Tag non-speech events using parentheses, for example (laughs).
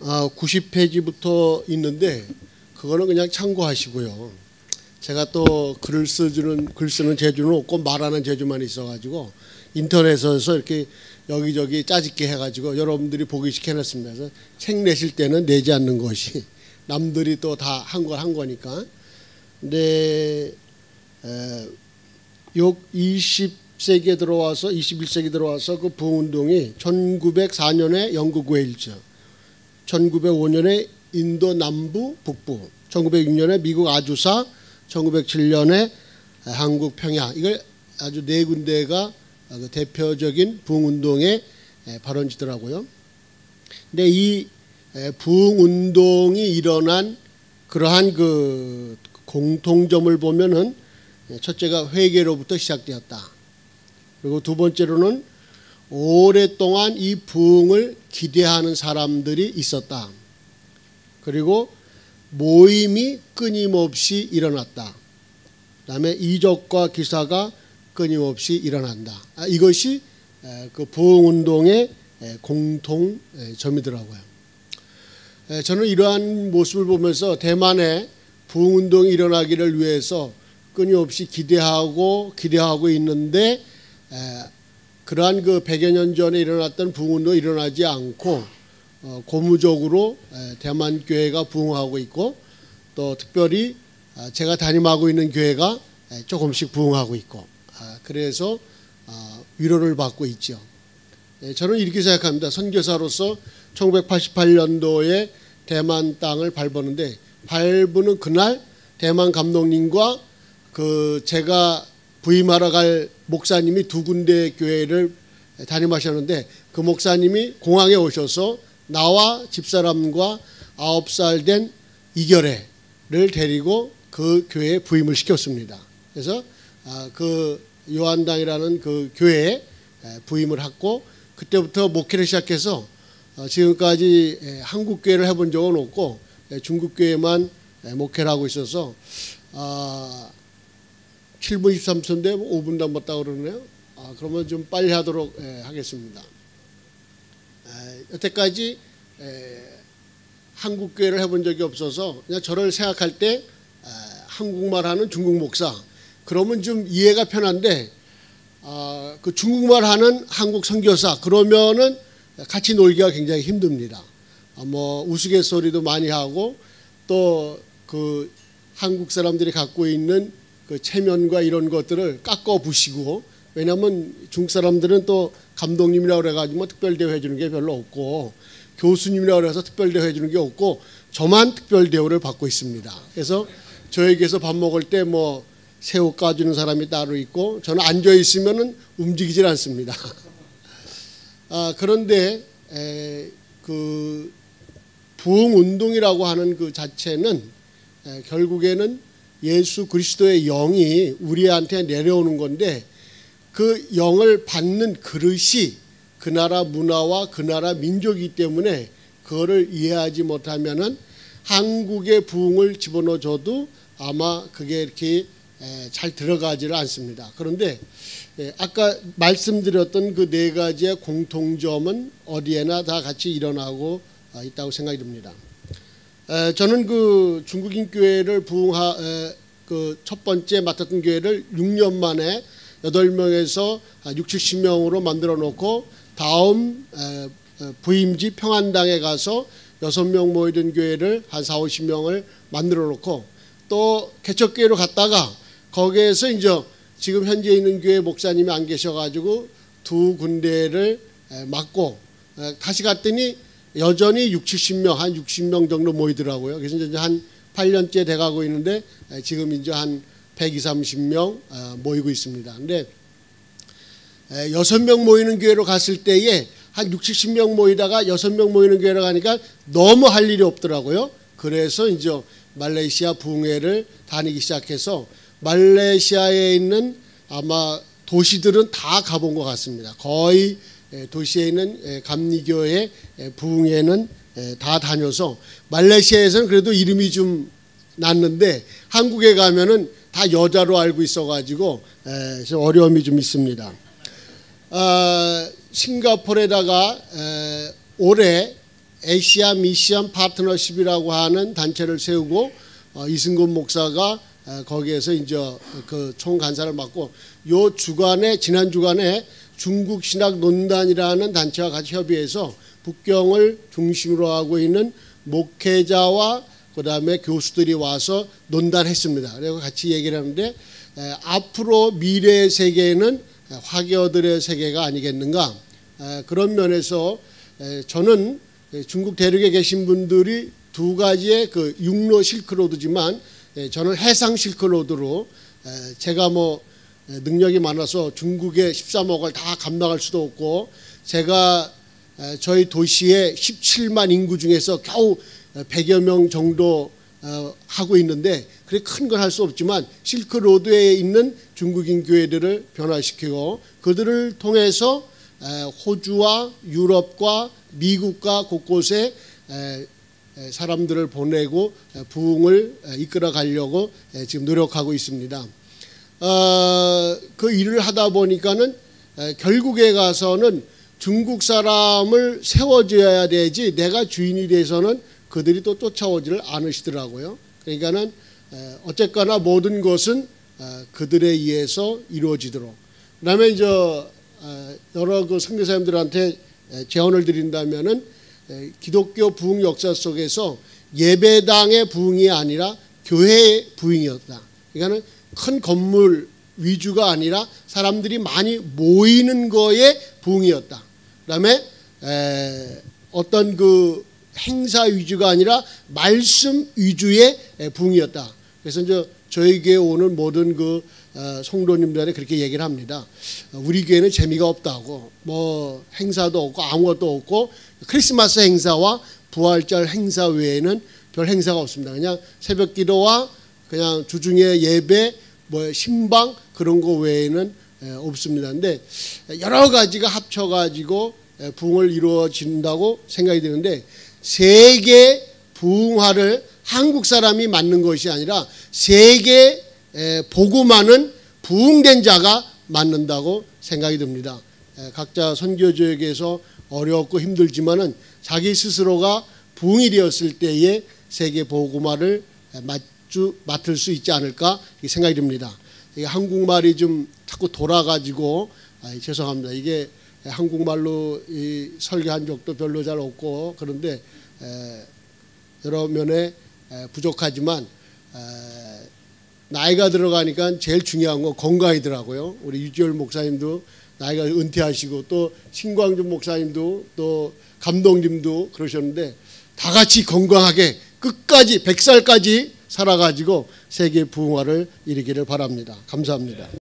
90페이지부터 있는데 그거는 그냥 참고하시고요. 제가 또 글을 쓰는 글 쓰는 재주는 없고 말하는 재주만 있어가지고 인터넷에서 이렇게 여기저기 짜집게 해가지고 여러분들이 보기 쉽게 해놨습니다. 책 내실 때는 내지 않는 것이 (laughs) 남들이 또 다 한 걸한 거니까. 근데 에, 요 20세기에 들어와서 21세기 들어와서 그 부흥운동이 1904년에 영국 웨일즈, 1905년에 인도 남부 북부, 1906년에 미국 아주사, 1907년에 한국 평야 이걸 아주 네 군데가 그 대표적인 부흥운동의 발원지더라고요. 근데 이 부흥운동이 일어난 그러한 그 공통점을 보면은 첫째가 회개로부터 시작되었다. 그리고 두 번째로는 오랫동안 이 부흥을 기대하는 사람들이 있었다. 그리고 모임이 끊임없이 일어났다. 그다음에 이적과 기사가 끊임없이 일어난다. 아, 이것이 그 부흥 운동의 공통점이더라고요. 저는 이러한 모습을 보면서 대만의 부흥 운동이 일어나기를 위해서 끊임없이 기대하고 기대하고 있는데 그러한 그 100여 년 전에 일어났던 부흥운동이 일어나지 않고 어, 고무적으로 대만 교회가 부흥하고 있고 또 특별히 아, 제가 담임하고 있는 교회가 조금씩 부흥하고 있고 아, 그래서 아, 위로를 받고 있죠. 예, 저는 이렇게 생각합니다. 선교사로서 1988년도에 대만 땅을 밟았는데 밟는 그날 대만 감독님과 그 제가 부임하러 갈 목사님이 두 군데 교회를 담임하셨는데 그 목사님이 공항에 오셔서 나와 집사람과 아홉 살 된 이결애를 데리고 그 교회에 부임을 시켰습니다. 그래서 그 요한당이라는 그 교회에 부임을 했고 그때부터 목회를 시작해서 어, 지금까지 한국 교회를 해본 적은 없고 중국 교회만 목회를 하고 있어서 7분 23초인데 5분 남았다 그러네요. 아, 그러면 좀 빨리 하도록 하겠습니다. 여태까지 한국 교회를 해본 적이 없어서 그냥 저를 생각할 때 한국말 하는 중국 목사 그러면 좀 이해가 편한데 아, 그 중국말 하는 한국 선교사 그러면은 같이 놀기가 굉장히 힘듭니다. 아, 뭐 우스갯소리도 많이 하고 또 그 한국 사람들이 갖고 있는 그 체면과 이런 것들을 깎아 부시고 왜냐하면 중국 사람들은 또 감독님이라고 그래가지고 뭐 특별 대우 해 주는 게 별로 없고 교수님이라고 그래서 특별 대우 해 주는 게 없고 저만 특별 대우를 받고 있습니다. 그래서 저에게서 밥 먹을 때 뭐 새우 까주는 사람이 따로 있고 저는 앉아 있으면은 움직이질 않습니다. (laughs) 아, 그런데 에, 그 부흥 운동이라고 하는 그 자체는 에, 결국에는 예수 그리스도의 영이 우리한테 내려오는 건데 그 영을 받는 그릇이 그 나라 문화와 그 나라 민족이기 때문에 그거를 이해하지 못하면은 한국의 부흥을 집어넣어줘도 아마 그게 이렇게 잘 들어가지를 않습니다. 그런데 아까 말씀드렸던 그 네 가지의 공통점은 어디에나 다 같이 일어나고 아, 있다고 생각이 듭니다. 저는 그 중국인 교회를 부흥하 그 첫 번째 맡았던 교회를 6년 만에 8명에서 6, 70명으로 만들어 놓고 다음 부임지 평안당에 가서 6명 모이던 교회를 한 4, 50명을 만들어 놓고 또 개척교회로 갔다가 거기에서 이제 지금 현재 있는 교회 목사님이 안 계셔가지고 두 군데를 맡고 다시 갔더니 여전히 6, 70명, 한 60명 정도 모이더라고요. 그래서 이제 한 8년째 돼가고 있는데 지금 이제 한 120, 30명 어, 모이고 있습니다. 근데 여섯 명 모이는 교회로 갔을 때에 한 6, 70명 모이다가 여섯 명 모이는 교회로 가니까 너무 할 일이 없더라고요. 그래서 이제 말레이시아 붕회를 다니기 시작해서 말레이시아에 있는 아마 도시들은 다 가본 것 같습니다. 거의 도시에 있는 감리교회 부흥회는 다 다녀서 말레이시아에서는 그래도 이름이 좀 났는데 한국에 가면은 다 여자로 알고 있어가지고 어려움이 좀 있습니다. 어, 싱가포르에다가 올해 에시아 미션 파트너십이라고 하는 단체를 세우고 어, 이승근 목사가 어, 거기에서 이제 그 총간사를 맡고 요 주간에 지난 주간에 중국 신학 논단이라는 단체와 같이 협의해서 북경을 중심으로 하고 있는 목회자와 그다음에 교수들이 와서 논단했습니다. 그리고 같이 얘기를 하는데 에, 앞으로 미래의 세계는 화교들의 세계가 아니겠는가 에, 그런 면에서 에, 저는 중국 대륙에 계신 분들이 두 가지의 그 육로 실크로드지만 저는 해상 실크로드로 제가 뭐 능력이 많아서 중국의 13억을 다 감당할 수도 없고 제가 저희 도시의 17만 인구 중에서 겨우 100여 명 정도 어, 하고 있는데 그래 큰걸할수 없지만 실크로드에 있는 중국인 교회들을 변화시키고 그들을 통해서 호주와 유럽과 미국과 곳곳에 사람들을 보내고 부흥을 이끌어 가려고 지금 노력하고 있습니다. 어, 그 일을 하다 보니까는 결국에 가서는 중국 사람을 세워줘야 되지 내가 주인이 돼서는 그들이 또 쫓아오지를 않으시더라고요. 그러니까는 어쨌거나 모든 것은 어, 그들에 의해서 이루어지도록. 그다음에 이제 어, 여러 그 선교사님들한테 제언을 드린다면은 기독교 부흥 역사 속에서 예배당의 부흥이 아니라 교회의 부흥이었다. 그러니까는 큰 건물 위주가 아니라 사람들이 많이 모이는 거에 부흥이었다. 그다음에 어떤 그 행사 위주가 아니라 말씀 위주의 부흥이었다. 그래서 이제 저희 교회 오는 모든 그 어, 성도님들한테 그렇게 얘기를 합니다. 우리 교회는 재미가 없다고 뭐 행사도 없고 아무것도 없고 크리스마스 행사와 부활절 행사 외에는 별 행사가 없습니다. 그냥 새벽 기도와 그냥 주중에 예배 뭐 신방 그런 거 외에는 없습니다. 근데 여러 가지가 합쳐 가지고 부흥을 이루어진다고 생각이 드는데 세계 부흥화를 한국 사람이 맞는 것이 아니라 세계 보고만은 부흥된 자가 맞는다고 생각이 듭니다. 각자 선교조에게서 어렵고 힘들지만은 자기 스스로가 부흥이 되었을 때에 세계 보고마를 맞주, 맡을 수 있지 않을까 생각이 듭니다. 한국말이 좀 자꾸 돌아가지고 아, 죄송합니다. 이게 한국말로 설교한 적도 별로 잘 없고 그런데 여러 면에 부족하지만 나이가 들어가니까 제일 중요한 건 건강이더라고요. 우리 유지열 목사님도 나이가 은퇴하시고 또 신광준 목사님도 또 감독님도 그러셨는데 다 같이 건강하게 끝까지 100살까지 살아가지고 세계 부흥화를 이루기를 바랍니다. 감사합니다.